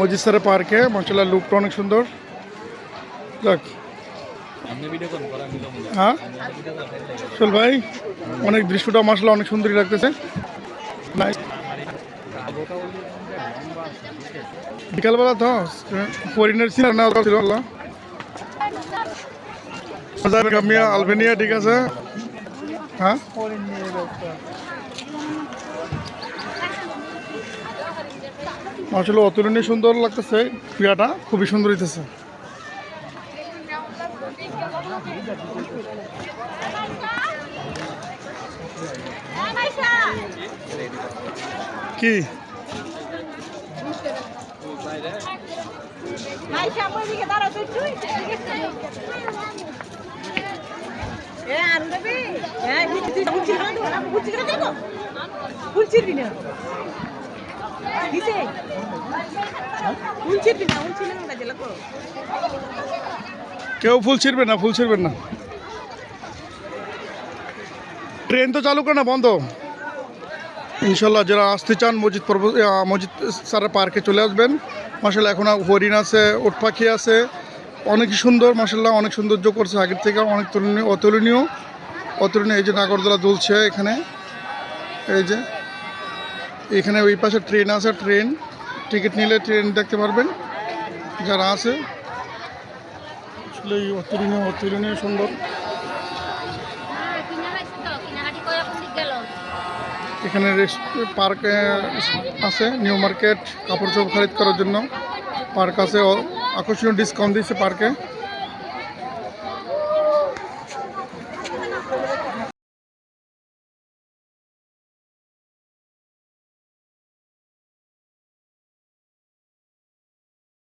মজিস্তারের পার্কে মাসাল্লাহ লুকটা অনেক সুন্দর। যাক। হ্যাঁ? চল ভাই, অনেক দৃশ্যটা মাসাল্লাহ অনেক সুন্দরই লাগতেছে। Nice. বিকালবেলা তো ফরিনের ছিল না ছিল কামিয়া, আলবেনিয়া, ঠিক আছে। হ্যাঁ? আসলে অতুলনীয় সুন্দর লাগতেছে ক্রিয়াটা খুবই সুন্দর হইতেছে কি হ্যাঁ কেউ ফুল ছিড়বে না, ফুল ছিড়বেন না। ট্রেন তো চালু করে না, বন্ধ। ইনশাল্লাহ যারা আসতে চান, মসজিদ মসজিদ সারা পার্কে চলে আসবেন। মাসাল্লাহ এখন হরিণ আছে, ওট পাখি আছে। অনেক সুন্দর মাসাল্লাহ অনেক সৌন্দর্য করছে আগের থেকে, অনেক তুলনীয় অতুলনীয়। অতুলনীয় এই যে নাগরদোলা দুলছে এখানে। এই যে এখানে ওই পাশে ট্রেন আছে, ট্রেন। টিকিট নিলে ট্রেন দেখতে পারবেন। যারা আছে। আসলে অতুলনীয় অতুলনীয় সুন্দর। এখানে পার্ক আছে, নিউ মার্কেট, কাপড় চোপড় খরিদ করার জন্য। পার্ক আছে আকর্ষণীয় ডিসকাউন্ট দিচ্ছে পার্কে।